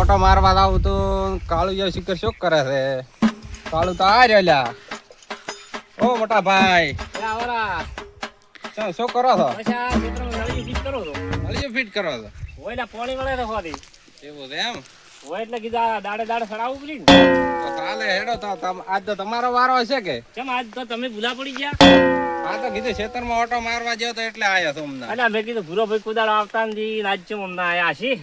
Auto મારવા આવું તો કાળુ જેવો શિકર શું કરે છે. કાળુ તો આ રહ્યો ઓ મોટા ભાઈ. શું શું કરો છો? નળિયું ફિટ કરો છો. એવું છે એમ? દાડે દાડે સડાવવું પડી ને. કાલે હેડો તો આજ તો તમારો વારો હશે કે? કેમ આજ તો તમે ભૂલા પડી ગયા? આ તો કીધું ખેતરમાં ઓટો મારવા ગયો તો એટલે આયા તો અલ્યા મેં કીધું ભૂરો ભાઈ કુદાળ આવતા નથી આજ હમણાં આયા છી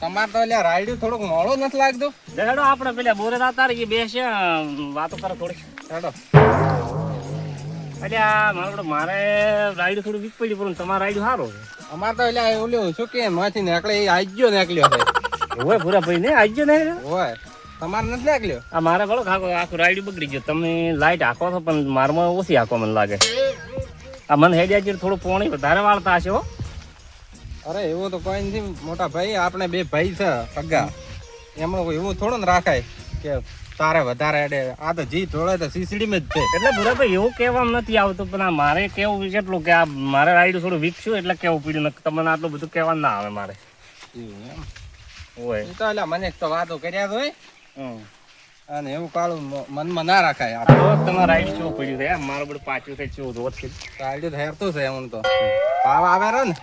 તમારે તો એટલે રાયડું થોડુંક મોડો નથી લાગતું. હેડો આપણે પેલા બોરે દાતા એ બેસે વાતો કરો થોડી હેડો અલ્યા મારે મારે રાઈડ થોડું વીક પડ્યું પણ તમારે રાઈડ સારો અમારે તો લ્યા ઓલું શું કે માંથી નીકળે એ આજ્યો નીકળ્યો હોય ભૂરા ભાઈ ને આજ્યો ને હોય તમારે નથી નીકળ્યો આ મારે ભલો આખું આખું રાઈડ બગડી ગયું. તમે લાઈટ હાંકો છો પણ મારમાં ઓછી આખો મને લાગે. આ મને હેડિયા થોડું પોણી વધારે વાળતા હશે હો. અરે એવું તો કોઈ નથી. મોટા ભાઈ આપણે બે ભાઈ છે સગા. એમાં એવું થોડું ને રાખાય કે તારે વધારે અડે. આ તો જી ઢોળે તો સીસડીમાં જ છે. એટલે ભૂરા ભાઈ એવું કહેવામાં નથી આવતું પણ આ મારે કેવું કેટલું કે આ મારે રાઈડ થોડું વિકસ્યું એટલે કેવું પીડ્યું? તમને આટલું બધું કહેવા ના આવે મારે. એમ? હોય તો એટલે મને એક તો વાતો કર્યા જ હોય. અને એવું કાળું મ- મનમાં ના રાખાય આ. તો તમારે રાઈડ પડ્યું છે મારું બધું પાછું થઈ કેવું જોત છે. રાયડું તો હેરતું છે એમ તો. ભાવ આવે રે ને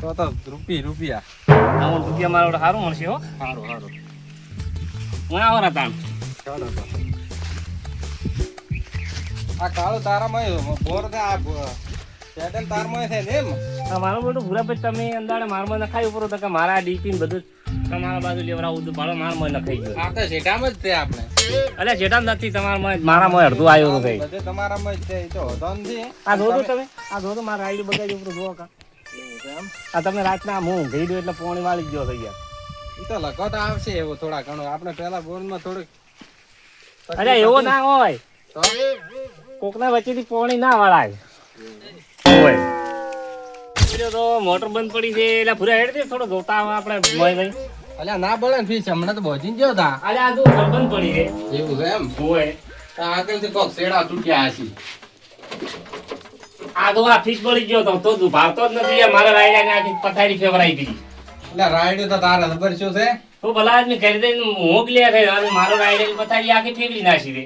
તો તો રૂપી રૂપિયા. આમ રૂપિયા મારા સારું મળશે હો. સારું સારું હું આવો રા તાણ. ચાલો તો. આ કાળું તારામાં બોર ને આ બો- તારમાં છે ને એમ? મારું બધું ભૂરા ભાઈ તમે અંદાડે મારમાં નખાઈ ઉપર તો કે મારા ડીપી ને બધું તમારા બાજુ લેવડાવું તો ભાડો મારમાં નખાઈ ગયો. આ તો શેઠામાં જ છે આપણે. અલે જેટા નથી તમારા મારામાં અડધું આવ્યું થઈ બધે તમારામાં જ છે એ તો વાંધો છે આ જોજો તમે આ જોજો મારા રાઈડ બગાડી ઉપર જોવો કા. આ તમે રાતના હું દઉં એટલે પોણી વાળી ગયો થઈ ગયા. એ તો લગત આવશે એવો થોડા ઘણો. આપણે પેલા બોર્ડમાં થોડુંક અરે એવો ના હોય. તો? કોકના વચ્ચેથી પોણી ના વળાય. તો મોટર બંધ પડી છે એટલે ભૂરા હેડ દે થોડો આપણે ભાઈ. અલ્યા ના બોલે ને ફીસ હમણાં તો બોજી ગયો તા. અરે આ જો બંધ પડી છે. એવું છે એમ? હોય. તો આગળથી કોક શેડા તૂટ્યા હશે. આ તો આ ફીસ પડી ગયો તો તો ભાવતો જ નથી આ મારા રાયડા આખી પથારી ફેવરાઈ દીધી એટલે રાયડું તો તારા ખબર શું છે? તો ભલા આદમી કરી દઈને મોકલ્યા છે અને મારો રાયડા પથારી આખી ફેરવી નાખી દે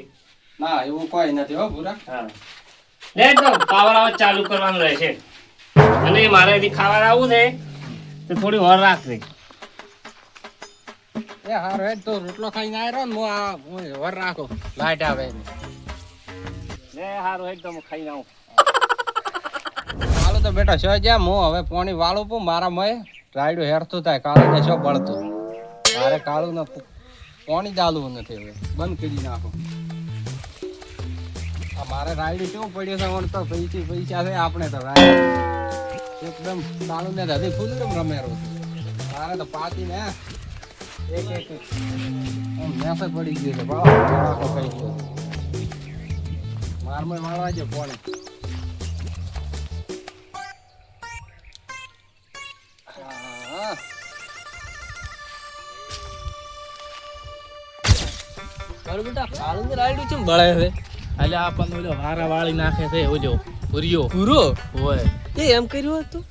ના એવું કોઈ નથી હો પૂરા હા. લે તો પાવર આવા ચાલુ કરવાનું રહેશે. અને મારે એથી ખાવા આવવું છે તો થોડી વાર રાખજે. એ હારો હેડ તો રોટલો ખાઈને આવ્યો ને હું આ હું વર રાખો. લાઈટ આવે. લે હારું એકદમ ખાઈ આવું. હાલો તો બેટા છો જ્યાં. હું હવે પોણી વાળું પણ મારા મય. રાયડું હેરતું થાય કાળું ને છો બળતું. મારે કાળું ને પોણી ચાલવું નથી હવે. બંધ કરી નાખો. આ મારે રાયડું કેવું પડ્યું છે તો પૈસા પૈસા છે આપણે તો રાયડું. એકદમ કાળું ને હજી ફૂલ રમે મારે તો પાતી ને એક એક મેસે પડી ગયું છે. બાળકો કઈ ગયો. મારમાં મારવા છે પોણી મારું બેટા કાળું ને રાયડું ચમ બળે છે એટલે આપણને ઓલો વારા વાળી નાખે છે ઓજો પૂર્યો પૂરો હોય. એ એમ કર્યું હતું.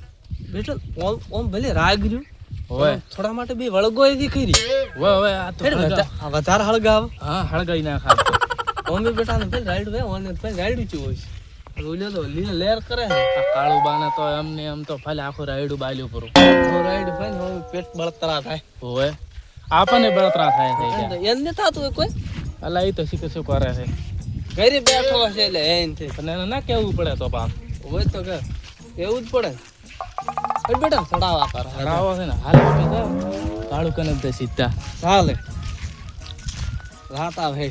બેટા ઓમ ઓમ ભલે રાગ રહ્યું હોય થોડા માટે બે વળગો એથી કરી. હોય હોય આ તો વધારે હળગાવ. હા હળગાઈ ના ખાતો તો. ઓમે બેટા ને પેલા રાયડું ભાઈ ઓને પેલા રાઈડ ચું હોય. છે તો લીન લેર કરે આ કાળું બાને તો એમને એમ તો ફાલે આખું રાઈડ બાલ્યો પર. રાઈડ ભાઈ ને પેટ બળતરા થાય. હોય આપણને બળતરા થાય છે એને થતું હોય કોઈ? અલા એ તો શીખે શું કરે છે. ઘરે બેઠો હશે એટલે એ એને ના કેવું પડે તો બાપ હોય તો કે. એવું જ પડે. હેડ બેટા ચડાવા કર. હરાવો છે ને. હાલ. કાળું કને દે સીધા. ચાલે રાત આવે.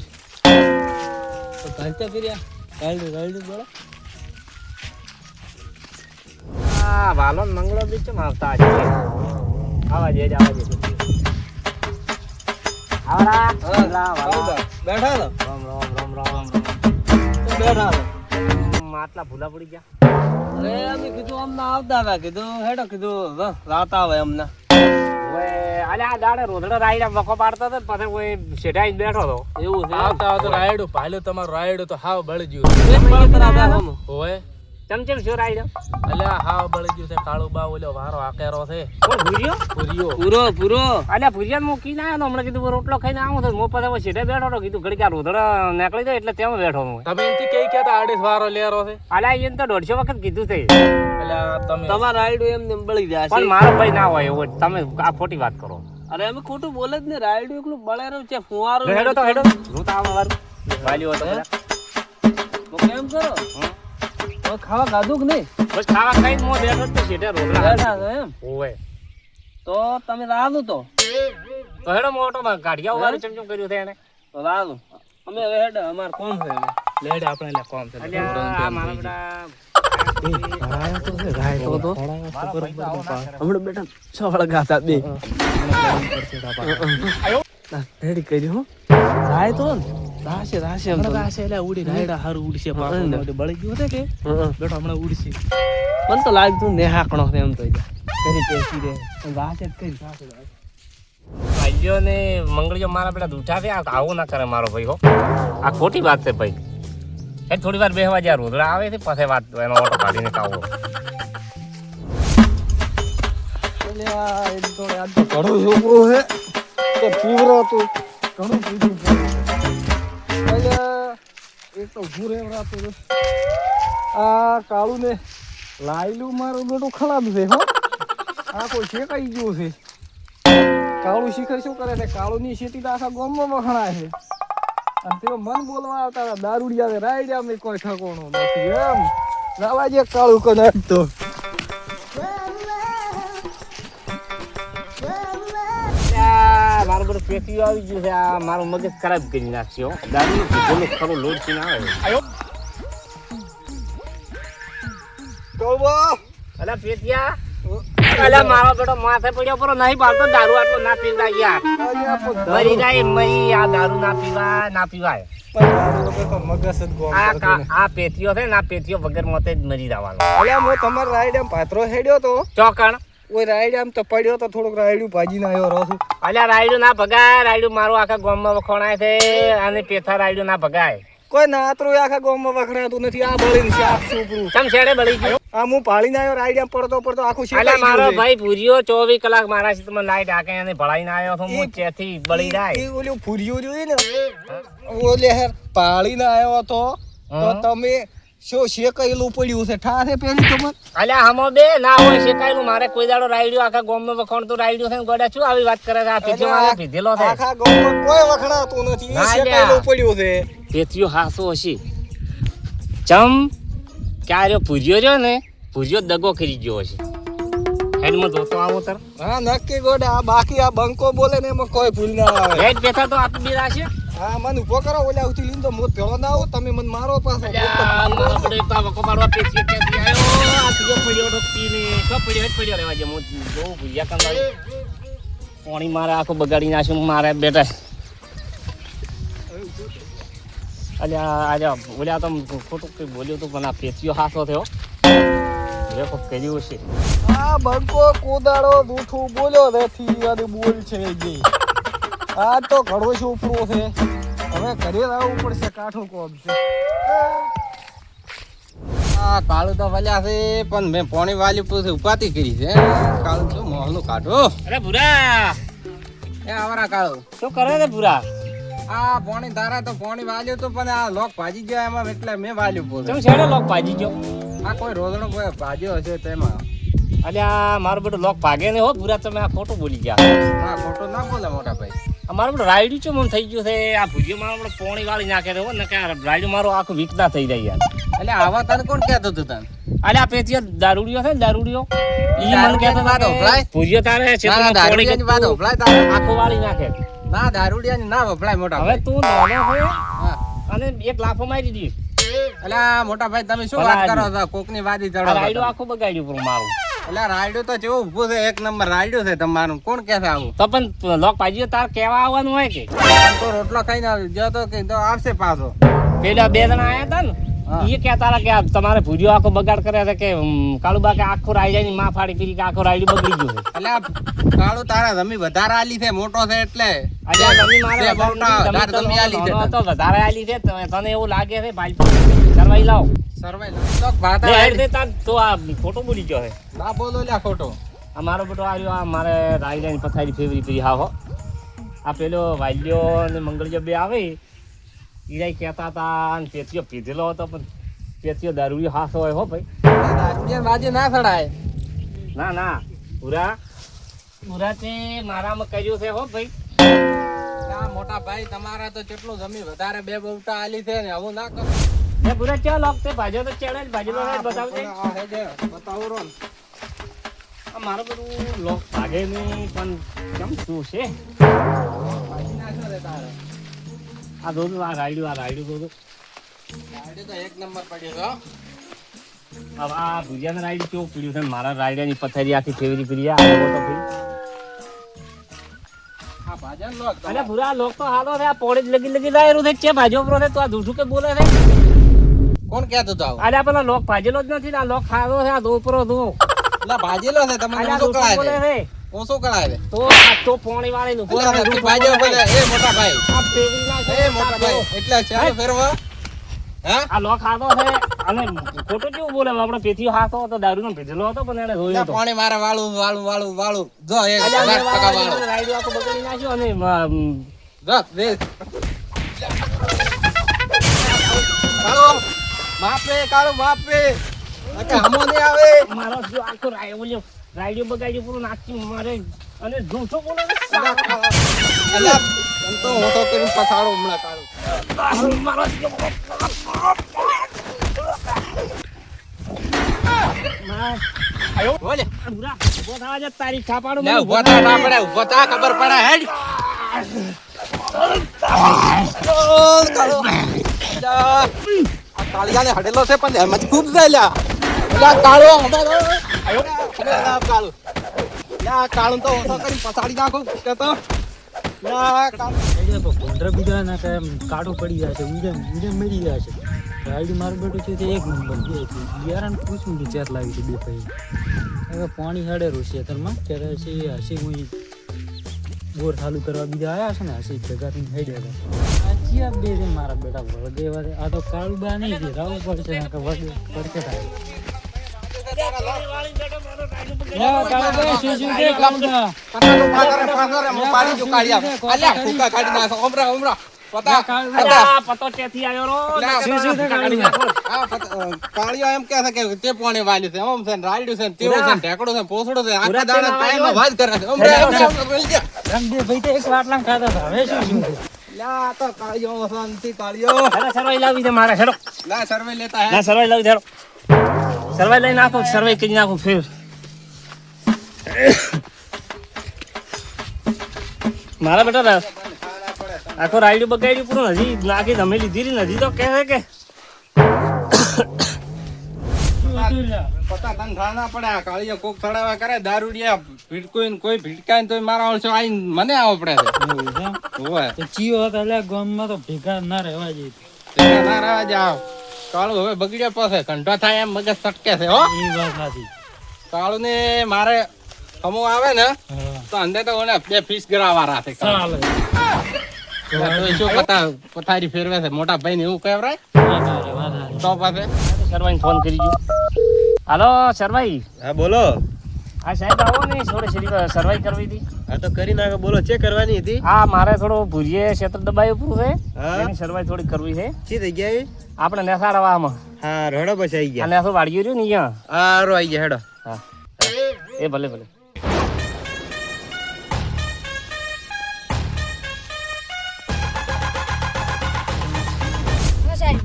તો કાલતા કર્યા રાયડું રાયડું બોલો આ વાલો મંગળો બીચ આવતા છે? આવા જે આવા જે આવડા. આવડા, વાલા. બેઠા લો રામ રામ રામ રામ તો બેઠા લો રામ ભૂલા પડી ગયા? અરે અમે કીધું અમને આવતા હતા કીધું હેડો કીધું રાત આવે અમને. અલ્યા દાડે રોધડો રાઈડા વખો પાડતો હતો પછી કોઈ શેઠાઈ બેઠો હતો. એવું આવતા આવતા રાયડું ભાલ્યું તમારું રાયડું તો હાવ બળી ગયું. હોય ચમચમ શું રાઈ અલ્યા હાવ બળી ગયું છે કાળો બા ઓલો વારો આકેરો છે. કોણ ભૂર્યો? પૂરીઓ પૂરો પૂરો અલ્યા ભૂરિયા મૂકી ના આવ્યો હમણાં કીધું રોટલો ખાઈને આવું તો મો પછી હવે સીધે બેઠો હતો. કીધું ઘડી ક્યાં નીકળી જાય એટલે ત્યાં બેઠો હું. તમે એનથી કઈ કહેતા આડીસ વારો લેરો છે? અલ્યા એને તો દોઢસો વખત કીધું છે. અલ્યા તમે તમારા રાયડું એમ ને બળી જાય પણ મારો ભાઈ ના હોય એવો તમે આ ખોટી વાત કરો. અરે અમે ખોટું બોલે જ ને રાયડું એકલું બળેરું છે ફુવારો હેડો તો હેડો. હું તો આવા વારું. વાલ્યો હતો કેમ કરો. હવે ખાવા ખાધું કે નહીં બસ ખાવા ખાઈને મો બેઠો તો સીધે રોટલા બેઠા છો એમ ઓય તો તમે રાધું તો તો હેડો મોટો ગાડિયા વાળું ચમચમ કર્યું છે એને તો રાધું અમે હવે હેડ અમાર કોમ છે લેડ આપણે લે કોમ છે આ મારા બેટા રેડી કર્યું રાય તો રાશે રાશે એમ તો. રાશે એટલે ઉડી રાયડા હારું ઉડશે. બળી ગયું છે કે. બેટો હમણાં ઉડશે મને તો લાગતું ને હાકણો છે એમ તો કરી પેસી દે રાશે જ કરી રાશે ભાઈઓ ને મંગળીઓ મારા બેટા દૂઠા છે આવું ના કરે મારો ભાઈ હો આ ખોટી વાત છે ભાઈ એ થોડી વાર બેહવા જ્યાં રોદડા આવે છે પાસે વાત એનો ઓટો કાઢીને કાવો ઘણું તો તો છોકરો છે તે પીવરો ઘણું પીધું અલ્યા, એક તો ઊભું રહેવરાતું છે. આ કાળું ને લાયલું મારું બેટું ખરાબ છે હો. આ કોઈ શેકાઈ ગયું છે. કાળું શિખર શું કરે છે? કાળુની શેતી આખા ગામમાં વખણાય છે. અને તેઓ મન બોલવા આવતા દારૂડિયા રાયડિયા મેં કોઈ ઠકોણો નથી. એમ. લાવા જે કાળું કદાચ તો. પેટીઓ આવી ગયું છે. આ મારો મગજ ખરાબ કરી નાખ્યો દારૂ ભૂલો ખરો લોડથી ના આવે કૌવા. અલા પેટિયા અલા મારો બેટો માથે પડ્યો પર નહીં પાડતો દારૂ આટલો ના પીવા યાર. મરી જાય મરી આ દારૂ ના પીવા ના પીવાય. આ પેટીઓ છે ને આ વગર મોતે જ મરી જવાનો. તમારે રાયડામ પાથરો હેડ્યો તો. ચોકણ. ઓય રાયડામ તો પડ્યો તો થોડુંક રાયડું ભાજીને આવ્યો રહો છું. અલ્યા રાયડું ના ભગાય રાયડું મારું આખા ગામમાં વખોણાય છે અને પેથા રાયડું ના ભગાય. કોઈ નાતરું આખા ગામમાં વખણાતું નથી આ બળીને આ સુપરું તમ છેડે બળી ગયો? આ હું પાળીને આવ્યો રાયડામ પડતો પડતો આખું અલ્યા મારો ભાઈ ભૂર્યો ચોવીસ કલાક મારા સીધમાં લાઈટ આકે અને ભળાઈને આવ્યો છું હું ચેથી બળી જાય? એ ઓલું ફૂર્યું રહ્યું ને ઓલે પાળીને આવ્યો તો તો તમે શું શેકાયેલું પડ્યું છે? ઠારે પેલી તો મત અલ્યા હમો બે ના હોય શેકાયેલું. મારે કોઈ દાડો રાયડ્યું આખા ગામમાં તો રાયડ્યું છે ગોડા? શું આવી વાત કરે છે? આ પીધો મારે પીધેલો છે? આખા ગામમાં કોઈ વખણાતું નથી. શેકાયેલું પડ્યું છે. પેથીઓ હાસો હશે. ચમ ક્યારે પૂજ્યો રહ્યો ને પૂજ્યો દગો કરી ગયો હશે. હેડમાં જોતો આવો તર. હા નક્કી ગોડા આ બાકી આ બંકો બોલે ને એમાં કોઈ ભૂલ ના આવે. હેડ બેઠા તો આપ બી રાશે હા મને ઊભો કરો ઓલા લીન તો મોત ભેળો ના આવો તમે મને મારો પાછો આપણે તો વકો પાડવા પેથીઓ ક્યાંથી આવ્યો? આ પીયો પડ્યો ડોક્ટીને. શું પડ્યો? હેડ પડ્યો રહેવા દે. હું જોઉં ભૂયા કંદાળી. પાણી મારે આખો બગાડી નાખ્યું મારે બેટા અલ્યા આજે બોલ્યા તો ખોટું કઈ બોલ્યું તો મને આ હાથો હાસો થયો રેકો કર્યું છે આ બંકો કોદાળો દૂઠું બોલ્યો નથી અને બોલ છે જે આ તો ઘણો છે ઉપરો છે હવે ઘરે આવવું પડશે કાઠું કોમ છે. આ કાળું તો વલ્યા છે પણ મેં પોણી વાલી પૂછી ઉપાતી કરી છે. કાળું તો મોહનું કાઢો અરે ભૂરા! એ આવરા કાળું. શું કરે છે ભૂરા? આ પોણી ધારા તો પોણી વાલ્યું તો પણ આ લોક ભાજી ગયો એમાં એટલે મેં વાલ્યું પોતે શું છેડે લોક ભાજી ગયો? આ કોઈ રોદણો કોઈ ભાજ્યો હશે તેમાં. અલ્યા મારું બધું લોક ભાગે ને હો ભૂરા તમે આ ખોટું બોલી ગયા. આ ખોટું ના બોલે મોટા ભાઈ. અમારું પણ રાયડું ચો મન થઈ ગયું છે. આ ભૂજીઓ મારો બધો પોણી વાળી નાખે રહ્યો ને કે રાયડું મારું આખું વીકતા થઈ જાય યાર. એટલે આવા તને કોણ કહેતો હતો તને? અલ્યા આ પેચીયા દારૂડિયો છે ને દારૂડિયો ઈ મને કહેતો હતો વાત તારે છે દારૂડિયાની વાત ઓફલાય તારે. આખું વાળી નાખે. ના દારૂડિયાની ના વપરાય મોટા હવે તું નાનો છે અને એક લાફો મારી દીધી એટલે મોટા ભાઈ તમે શું વાત કરો. છો? કોકની વાદી ચડો રાયડું આખું બગાડ્યું પણ મારું. એટલે રાયડું તો જેવું ઊભું છે એક નંબર રાયડું છે તમારું. કોણ કે છે આવું? તો પણ લોક પાજી તાર કેવા આવવાનું હોય કે? તો રોટલો ખાઈને આવ્યો. જો તો કે તો આવશે પાછો. પેલા બે જણા આયા હતા ને. એ કહેતા હતા કે તમારે ભૂરીઓ આખો બગાડ કર્યા હતા કે કાળુબા કે જાય ને માં ફાડી પીરી કે આખું રાયડું બગડી ગયું એટલે કાળું તારા જમી વધારે આલી છે મોટો છે એટલે. વધારે આલી છે. છે તને એવું લાગે છે ભાઈ કરવાઈ લાવ. સર્વે લોક ભાતા લે, હેડ હેડ. દે તાર તો આ ખોટો બોલી ગયો હે ના બોલો લ્યા ખોટો આ મારો બેટો આવ્યો આ મારે રાયડાની પથારી ફેવરી ફેરી હા હો. આ પેલો વાલ્યો અને મંગળજો બે આવે. ઈરાય કહેતા હતા અને પેથીઓ પીધેલો હતો પણ પેથીઓ દારૂ હાથ હોય હો ભાઈ. બાજુ ના સડાય ના ના પૂરા પૂરા તે મારામાં કર્યું છે હો ભાઈ. મોટા ભાઈ તમારા તો કેટલું જમી વધારે બે બહુટા આલી છે ને આવું ના કરો. એ પૂરા ચાલ લોક તે ભાજો તો ચડે જ ભાજેલો છે બતાવજે. બતાવો રો ને. મારો બધું લોક ભાગે નહીં પણ કેમ શું છે? ભાજી નાખો રે તારે. આ દોડું આ રાયડું આ રાયડું દોડું ગાડી તો એક નંબર પડ્યો તો. હવે આ ભુજિયાને રાયડું કેવું પીડ્યું છે? મારા રાયડાની પથારી આખી ફેવરી પીડી આ તો આ ભાજન લોક અરે ભૂરા લોક તો હાલો છે. આ પોળે જ લગી લગી લાયેલું છે. કે ભાજો પ્રો છે? તો આ દૂધું કે બોલે છે? કોણ કહેતું હતું આવું? અરે આ પેલા લોક ભાજેલો જ નથી આ લોક ખાધો છે. આ દૂધ પ્રો તું ભાજેલો છે. તમને દૂધું બોલે છે? તો આ તો પોણી વાળી નું અલા, નથી એ મોટા ભાઈ. આ ફેવરી ના છે, એ મોટા ભાઈ એટલે ચાલો ફેરવા આ લોક ખાધો છે અને ખોટું કેવું બોલે આપણે પેથી હાથો હતો દારૂ નો પીધેલો હતો પણ એને જોયો પાણી મારે વાળું વાળું વાળું વાળું જો એ આજે અમે લાખ ટકા વાળા વાળું રાયડું આખું બગાડી નાખ્યું અને જો કાળો માપે કાળો માપે નકે હમો નહીં આવે મારો જો આખો રાય બોલ્યો રાયડું બગાડ્યું પૂરું નાખી મારે અને જોશો બોલે અલા હું તો કરીને પછાડો હમણાં આયો બોલે. ઊભો થવા જા, તારી છાપાડું ઊભો થા ના પડે ઊભો થા ખબર પડે હેડ. કાળિયાને હડેલો છે પણ એમ જ ખૂબ લ્યા કાળો કાળો. તો ઓછો કરીને પછાડી નાખો કે તો કાળો એટલે પણ ભૂંડરા બીજા ના કાંઈ કાઢો પડી જાય છે ઊંડે ઊંડે મરી જાય છે. માર બેટું છે, તે એક નંબર બે છે. બિયારણ પૂછું કે ચેર લાવી છે બે ભાઈ હવે પાણી હાડે છે ખેતરમાં ત્યારે છે હસી હું બોર ચાલુ કરવા બીજા આવ્યા છે ને હસી જગાથી હેડે હજી બે મારા બેટા વળગે આ તો કાળું બા નહીં છે, રાવું પડશે વળગે પડશે થાય. કાળિયા એમ કહે છે કે તે પોણે વાલ્યું છે સર્વે લેતા સરવાઈ લાવી છે હેડો સરવાઈ લઈ નાખો સર્વે કરી નાખો ફેર. મારા બેટા આખો રાયડું બગાડ્યું પૂરું હજી નાખી તમે લીધી રહી નથી તો કહે કે પતા તને થા ના પડે કોક થડાવા કરે દારૂડિયા ભીડકોઈ ને કોઈ ભીડકાય ને તોય મારા મને આવો પડે છે. ઓય તો ચિયો હતા એટલે ગામમાં તો ભેગા ના રહેવા જઈએ તેના ના રહેવા જાવ કાળું હવે બગડ્યા પાસે. કંઠો થાય એમ મગજ સટકે છે હો. એ વાત નથી કાળું ને મારે અમુક આવે ને તો અંદર તો ઓને બે ફીસ ગરાવા રાખે ચાલે. તો શું પતા પથારી ફેરવે છે મોટા ભાઈ ને એવું કહેવાય. તો પાસે શર્માઈ ફોન કરી જો હાલો શર્માઈ. હા બોલો. આ સાહેબ આવો ને થોડી સીધી સરવાઈ કરવી હતી. હા તો કરી નાખો. બોલો ચેક કરવાની હતી? હા મારે થોડો ભુરીએ ક્ષેત્ર દબાયું પૂરું છે. એની સરવાઈ થોડી કરવી છે. શી થઈ ગયા આપણે નેસાડવામાં. હા રડો પછી આવી ગયા. નેસો વાળ્યું રહ્યું ને અહીંયા. હા રો આવી ગયા હેડો. હા. એ ભલે ભલે.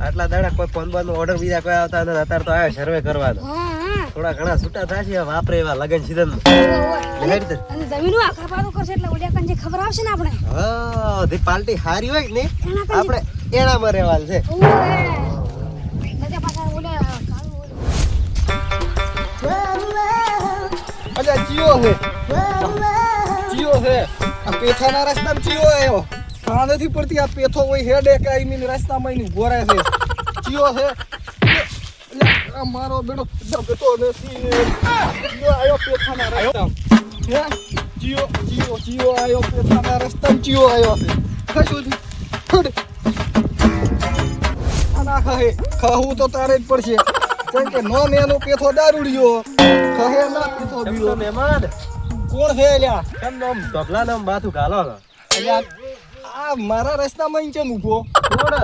આટલા દાડા કોઈ ફોન બોન ઓર્ડર બીજા કોઈ આવતા નથી અત્યારે તો આવ્યો સર્વે કરવાનો. થોડા ઘણા છૂટા થશે વાપરે એવા લગન સીધન અને જમીનો આખા પાડો કરશે એટલે ઓડિયા કંજે ખબર આવશે ને આપણે? હા તે પાર્ટી હારી હોય ને એના આપણે એનામાં રહેવાલ છે. અલ્યા જીઓ હે. જીઓ હે. આ પેથાના રસ્તામાં જીઓ આવ્યો. ખા નથી પડતી આ પેથો હોય હેડે કે આઈ મીન રસ્તામાં એની ગોરે છે જીઓ છે મારો બેડો દબતો નથી. આવ્યો પેથાના રસ્તામાં. હે? જીઓ જીઓ જીઓ આવ્યો પેથાના રસ્તા જીઓ આવ્યો છે. કશું નથી. હટ. અને ના ખહે. ખહવું તો તારે જ પડશે. કેમ કે નો મેનો પેથો દારૂડિયો. ખહે ના પેથો બીજો મહેમાન? કોણ છે લ્યા કેમ નો આમ ઢોકળાને આમ માથું ઘાલો છો? અલ્યા આ મારા રસ્તામાં ઈંચે મૂકો કોણ?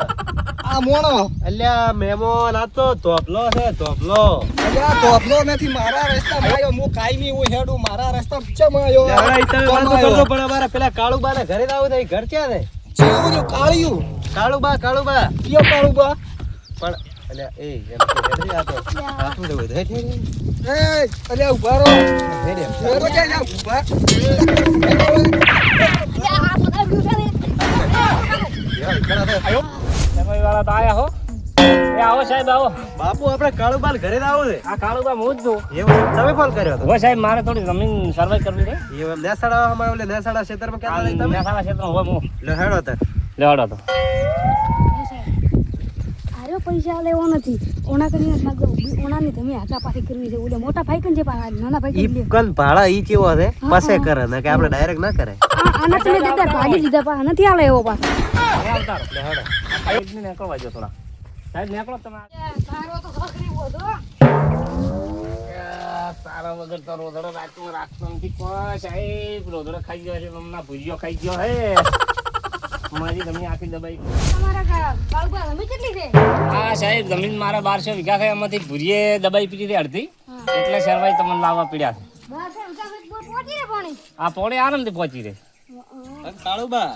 આ મોણો અલ્યા મહેમાન આ તો ધોપલો છે ધોપલો અલ્યા ધોપલો નથી મારા રસ્તામાં આવ્યો હું કાયમી હું હેડું મારા રસ્તા ચમ આવ્યો યાર, તમે વાતો કરજો પણ અમારા પેલા કાળુબાને ઘરે જ આવું તો ઈ ઘર ક્યાં છે ચેવું રહ્યું કાળિયું કાળુબા કાળુબા કયો કાળું બા પણ અલ્યા એ એમ કે હેડરી આ તો હાથું તો વધે છે એ અલ્યા ઊભા રહો હેડે. ઊભો ક્યાં જા, ઊભા આ બધા વ્યૂ છે ને સફાઈ વાળા તો આયા હો. એ આવો સાહેબ આવો. બાપુ આપણે કાળુબા ઘરે જ આવું છે. આ કાળુબા હું જ છું. એવું તમે ફોન કર્યો હતો? સાહેબ મારે થોડી જમીન સર્વે કરવી છે. એવું નેસાડા અમારે ઓલે નેસાડા ક્ષેત્રમાં આ કહેતા તમે? મહેસાણા ક્ષેત્રમાં હોય હું. લે હેડો તાર લેવાડો તો. પૈસા લેવો નથી. ઓના કરીને જ નાખો. ઓનાની તમે હાકા પાછી કરવી છે. ઓલે મોટા ભાઈ કન છે નાના ભાઈ કન કન ભાડા ઈ કેવો છે? પાસે કરે ને કે આપણે ડાયરેક્ટ ના કરે આના તમે દીધા ભાગી દીધા પા નથી આલે એવો પાછો. આવતારો લે હેડો. આ ને નીકળવા જો થોડા. સાહેબ નીકળો તમે. તારો તો ખખરી બોધો તારા વગર તો રોધડો રાતમાં રાખતો નથી. કોઈ સાહેબ રોધડો ખાઈ ગયો છે ભૂજીઓ ખાઈ ગયો હે. મારી જમીન આખી દબાઈ. હા સાહેબ જમીન મારા બારસો વીઘા છે એમાંથી ભૂરીએ દબાઈ પીધી હતી અડધી. એટલે સરવાઈ તમને લાવવા પીડ્યા છે. રે પોણે. આરામથી પહોંચી રહે કાળુબા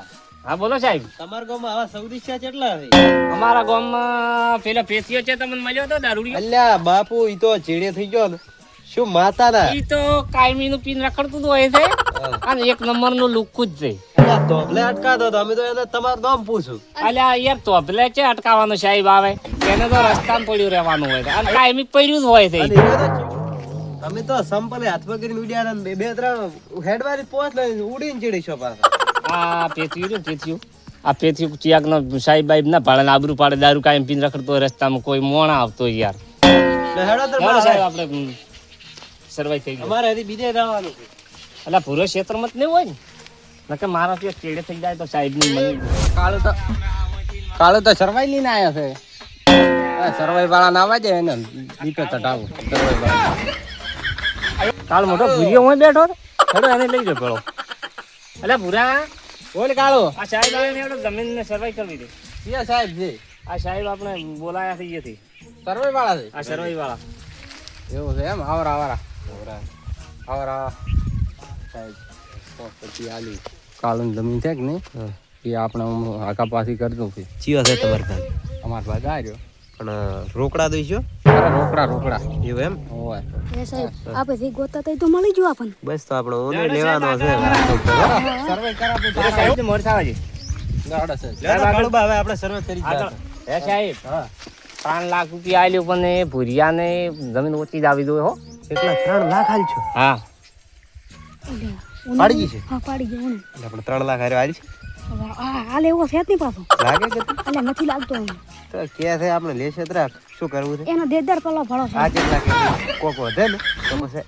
હા બોલો સાહેબ. તમારા ગામમાં આવા સૌદિશા કેટલા છે? અમારા ગામમાં પેલો પેથીઓ છે તમને મળ્યો તો દારૂડી અલ્યા બાપુ ઈ તો ચીડે થઈ ગયો ને. શું માતાના? ઈ તો કાયમી નું પીન રખડતું તો હોય છે અને એક નંબરનું લુકું જ છે. ધોબલે અટકાતો તો અમે તો એને તમારું નામ પૂછું. અલ્યા યાર તોપલે છે અટકાવાનો સાહેબ આવે. એને તો રસ્તામાં પડ્યું રહેવાનું હોય છે. અને કાયમી પડ્યું જ હોય છે. તમે તો સંપલે હાથમાં કરીને ઉડ્યા બે બે ત્રણ હેડવારી પહોંચ ઉડીને ચીડી છો પાછા. આ પેથિયું રહ્યું પેથ્યું. આ પેથ્યું ચિયાકનો સાહેબ બાઈબ ના પાડે આબરુ પાડે દારૂ કાયમ પીને રખડતો હોય રસ્તામાં કોઈ મોણા આવતો યાર. હેડો સાહેબ આપણે સર્વાઈ થઈ ગયું. અમારે હજી બીજે રહેવાનું છે. એટલે પૂરો ક્ષેત્રમાં જ નહીં હોય ને? નકે મારા ત્યાં ચેડે થઈ જાય તો સાહેબની મને કાળું તો કાળો તો સરવાઈ લઈને આવ્યા છે. સર્વાઈ વાળા ના વાજે એને દીપે ચટાવું સર્વાઈ વાળા. કાલ મોટો ભૂરિયો હું બેઠો ચડો એને લઈ ગયો પેલો. એટલે ભૂરા. બોલ કાળો. આ સાહેબ આવે ને જમીન ને સર્વાઈ કરવી દે ક્યાં સાહેબ છે? આ સાહેબ આપણે બોલાયા થઈ ગયેથી સરવાઈ વાળા છે? આ સર્વાઈ વાળા. એવું છે એમ? આવરા આવરા આવરા સાહેબ પછી આલી. કાળું જમીન છે કે નહીં? એ આપણે હું હાકા પાછી કરી દઉં પછી ચિયો છે તમારે ત્યાં પાસે આ આવ્યો પણ રોકડા દઈશો રોકડા રોકડા. એવું એમ? એ સાહેબ આપણે થી ગોતા તઈ તો મળી ગયો આપણને. બસ તો આપણે ઓને લેવાનો છે. સર્વે કરાવું. આ સાહેબ મોર થવા છે દાડા છે. લે તો કાળુબા, હવે આપણે સર્વે કરી જ હે સાહેબ ત્રણ લાખ રૂપિયા આલ્યું પણ એ ભૂરિયાને જમીન ઓછી જ આવી દો હો. કેટલા? ત્રણ લાખ હાલ છો? હા. પાડી ગઈ છે? હા પાડી ગયો એટલે આપણે ત્રણ લાખ હારે હારી છે? હાલ એવો છે જ નહીં પાછો. લાગે કે એટલે નથી લાગતો તો કે છે આપણે લેશે જ શું કરવું છે? એનો દેદાર પેલો ભળો છે. આ કેટલા કે કોક વધે ને તો પછી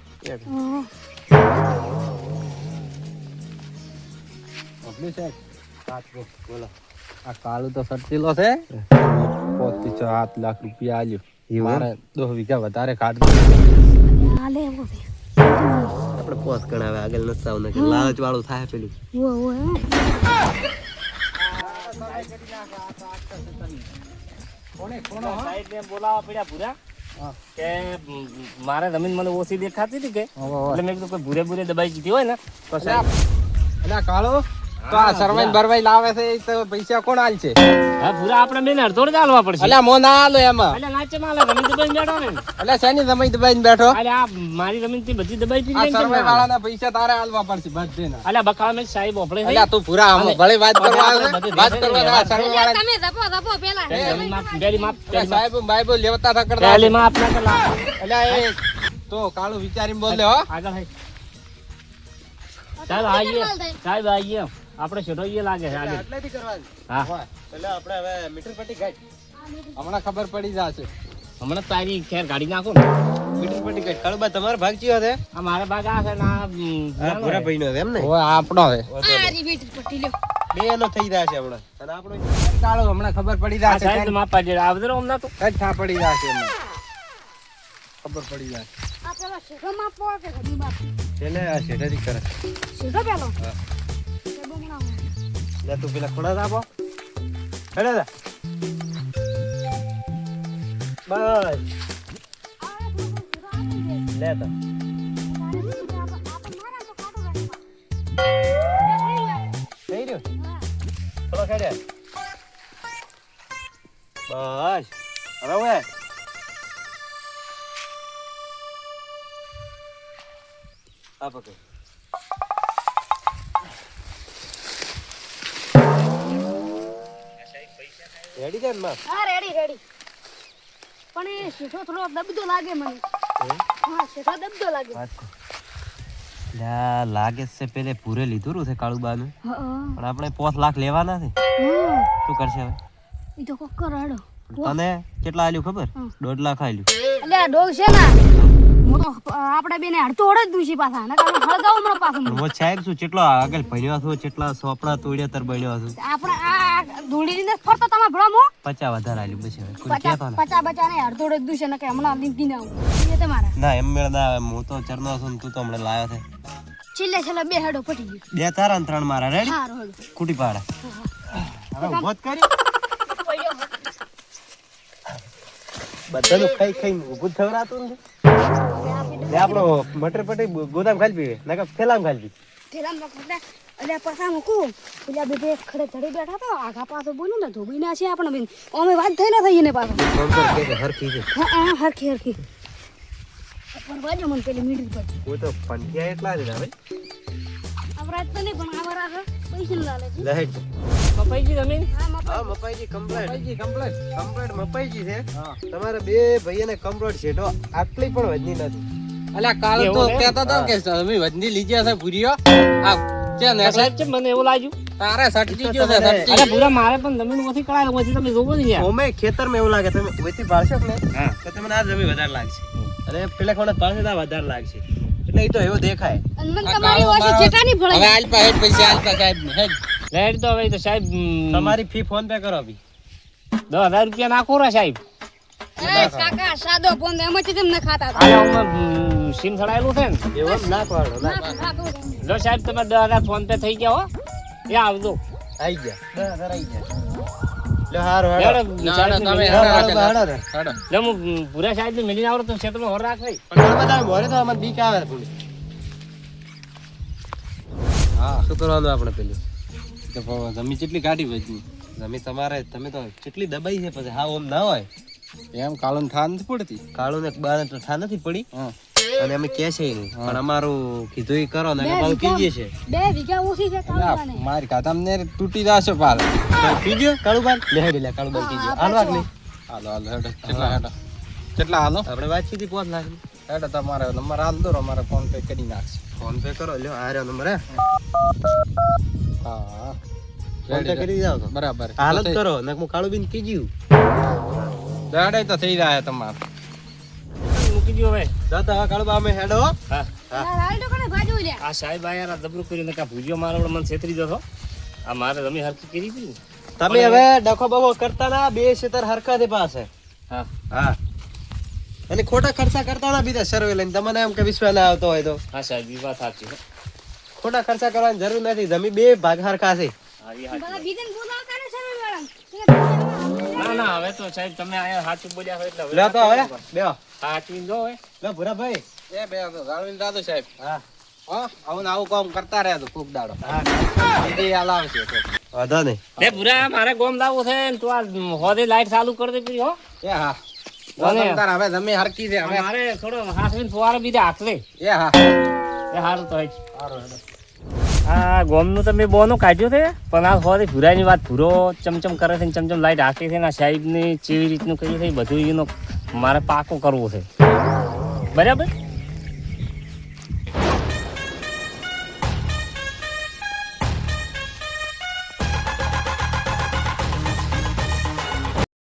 બોલો. આ કાળું તો સર્ચેલો છે. પોતી છ સાત લાખ રૂપિયા આલ્યું. મારે દસ વીઘા વધારે કાઢ હાલ એવો છે. આપણે પોસ ગણાવે આગળ નસાવ ને લાલચ વાળું થાય પેલું. મારે જમીન મને ઓછી દેખાતી હતી કે? એટલે મેં કીધું કોઈ ભૂરે ભૂરે દબાઈ જીતી હોય ને? તો કાળો. તો આ સરવાઈ બરવાઈ લાવે છે તો પૈસા કોણ હાલ છે હા ભૂરા આપણે બેન અડધોડ ચાલવા પડશે. એટલે મો ના આલો એમાં. એટલે નાચે માલે જમીન દબાઈ બેઠો ને. એટલે શેની જમાઈ દબાઈને બેઠો? અલે આ મારી જમીનથી બધી દબાઈ પી આ સરવાઈ વાળાના પૈસા તારે આલવા પડશે બધે ના અલ્યા બકાળા મેં સાહેબ ઓપડે એટલે તું પૂરા આમ ભલે વાત કરવા આવે વાત કરવા આ સરવાઈ વાળા તમે ધપો ધપો પેલા. પેલી માપ પેલી માપ એટલે સાહેબ બાઈબો લેવતા થા કરતા. પેલી માપ ના કલા એટલે એ તો કાળું વિચારીને બોલ હો. આગળ હે. સાહેબ આઈએ. સાહેબ આઈએ. આપણે છોડોઈએ લાગે છે આગળ. એટલેથી કરવાની. હા. એટલે આપણે હવે મીટર પટ્ટી ગાઈ હમણાં ખબર પડી જશે. હમણાં તારી ખેર ગાડી નાખો ને. મીટર પટ્ટી કઈ કાળુબા તમારો ભાગ ચિયો છે? આ મારા ભાગ આ છે ને આ, ભૂરા ભાઈ નો એમ ને? હવે આપણો છે. આરી મીટર પટ્ટી લ્યો. બે નો થઈ રહ્યા છે હમણાં. અને આપણો ચાલો હમણાં ખબર પડી જશે સાહેબ માપવા જેડા. આવજો હમણાં તો. કઈ થા પડી જશે હમણાં ખબર પડી જશે. આ પેલા શેઠો માપવો કે ઘડી માપ? એને આ શેઠાથી કરે. શેઠો પેલો? હા. લે તું પેલા ખોડા આપો. હેડે લે. બસ. લે તો. થઈ રહ્યું થોડો ખેડે. બસ. હવે હવે આ રેડી છે ને માં હા રેડી રેડી. પણ એ શેઠો થોડો દબદો લાગે મને. હા? શેઠો દબદો લાગે. લાગે છે પેલે પૂરે લીધું છે કાળુબાનું. પણ આપણે પોત લાખ લેવાના છે. શું કરશે હવે? ઈ તો કોક કરાડો. તને કેટલા આલ્યું ખબર. દોઢ લાખ આલ્યું. એટલે ડોગ છે ને? હું તો બેને હડતો હડ જ દુશી પાછા નકર હું હળગાવ હમણાં પાછું હું સાહેબ શું કેટલો આગળ ભણ્યો હતો કેટલા સોપડા તોડ્યા તર બન્યો હતો આપણે આ ધૂળીને ફરતો તમે ભણો પચા વધારે આલ્યું પછી હવે કોઈ પચા કહેતો ને. પચા બચા ને હડતો હડ જ દુશે નકર હમણાં લીંકી આવું. એ તમારા. ના એમ મેળ ના આવે હું તો ચરનો છું તું તો હમણાં લાયો છે. છેલ્લે છેલ્લે બે હડો પટી ગયું. બે તારા ને ત્રણ મારા રેડી કુટી પાડે. હવે ઊભો જ કરી? બધાનું ખાઈ ખાઈ ઊભું થવરાતું ને આપણો મટર પટી ગોદામ ખાલી પીવે નકર ફેલામ ખાલી પી પેલા મકડા એટલે પાછા મૂકું. પેલા બે બે ખડે ચડી બેઠા તો આગા પાછો બોલ્યું ને ધોબી ના છે આપણે બેન. અમે વાત થઈ ના થઈ ને પાછો. કે હરખી છે. હા હા હરખી હરખી. પણ વાજો મને પેલી મીડી પર. કોઈ તો પંખિયા એટલા જ ને હવે તો નહીં પણ આ પૈસા ના લે લે હેડ. જમીન હા મપાઈજી કમ્પ્લેટ ભાઈજી કમ્પ્લેટ કમ્પ્લેટ મપાઈજી છે. હા. તમારા બે ભાઈઓને કમ્પ્લેટ તો આટલી પણ વધની નથી. અલ્યા કાલ તો ને? કહેતો હતો કે તમે વજની લીધી હશે ભૂરીઓ. આ છે ને સાહેબ છે મને એવું લાગ્યું. તારે સટજી ગયો છે સટજી અરે ભૂરા મારે પણ જમીનમાંથી કળાયો પછી તમે જોવો ને યાર. ઓમે ખેતરમાં એવું લાગે તમે ઓયથી ભાળશો ને હા. તો તમને આ જમીન વધારે લાગશે. અરે પેલા કોણે ભાળશે તો વધારે લાગશે. એટલે એ તો એવો દેખાય. અનમન મને તમારી મારો- જેટા હવે આલ પા હેડ પૈસા આલ પા સાહેબ. હેડ. લેડ તો હવે તો સાહેબ તમારી ફી ફોન પે કરો અભી દસ હજાર રૂપિયા નાખો રે સાહેબ. કાકા સાદો ફોન એમાંથી તમને ખાતા હતા. આ આમાં સીમ થડાયેલું છે ને એવું ના હતો. લો સાહેબ તમે દસ હજાર ફોન પે થઈ ગયા હો. એ આવજો. આઈ ગયા. દસ હજાર આઈ ગયા. આવે જમી કેટલી કાઢી વજની જમીન તમારે તમે તો કેટલી દબાઈ છે પછી હા ઓમ ના હોય. એમ કાળો થાન નથી પડતી? કાળું ને બાર તો ઠા નથી પડી? હા. અને અમે કે છે પણ અમારું કીધું એ કરો ને અમે કીધીએ છે. બે વીઘા ઓછી છે કાળુબાને. મારી ખાતામાં ને તૂટી જશે પાલ. કીધું કાળુબાન? લે હેડી લે કાળુબાન કીધું. હાલવા કે હાલો હાલો હેડો કેટલા હેડો. કેટલા હાલો? આપણે વાત ઈ પહોંચ લાખ હેડો તમારે નંબર હાલ દો અમારે ફોન પે કરી નાખશે. ફોન પે કરો લ્યો આ રહ્યો નંબર હે? હા ફોન પે કરી જાવ તો. બરાબર. હાલ કરો ને હું કાળુબીન કીધું. દાડે તો થઈ જાય તમારે. દો હવે જા તો અમે હેડો હા. હા. આ રાયડો કોને ભાજુ લ્યા? આ સાહેબ આ યાર આ જબરું કરીને કા ભૂજ્યો મારો મને છેતરી જતો આ મારે જમી હરકી કરી હતી તમે હવે ડખો બખો કરતા ના બે શેતર હરખા દે પાસે. હા. હા. અને ખોટા ખર્ચા કરતા ના બીજા સર્વે લઈને. તમને એમ કે વિશ્વાસ ના આવતો હોય તો. હા સાહેબ એ વાત સાચી ખોટા ખર્ચા કરવાની જરૂર નથી. જમી બે ભાગ હરખા છે. હા એ બોલાવતા ને ના હવે તો સાહેબ તમે આયા સાચું બોલ્યા હોય એટલે લે તો હવે. બેહો. સાચવી જો હવે લે ભૂરા એ બે જાળવીને દાદો સાહેબ. હા. હા આવું ને આવું કામ કરતા રહે તો ખૂબ દાડો. હા. હાલ આવશે વાંધો નહીં. લે પૂરા મારે ગોમ દાવું છે ને તું આ હોદે લાઈટ ચાલુ કરી દે હો. એ હા. હવે તમે હરકી છે હવે. મારે થોડો હાથ ફુવારો બીજા હાથવે એ હા. એ સારું તો હોય. આ ગોમનું તમે બોનું કાઢ્યું છે? પણ આ હોદે ભૂરાની વાત ભૂરો ચમચમ કરે છે ચમચમ લાઈટ હાકે છે ને સાહેબને કેવી રીતનું કર્યું છે બધું એનો મારે પાકો કરવો છે. બરાબર?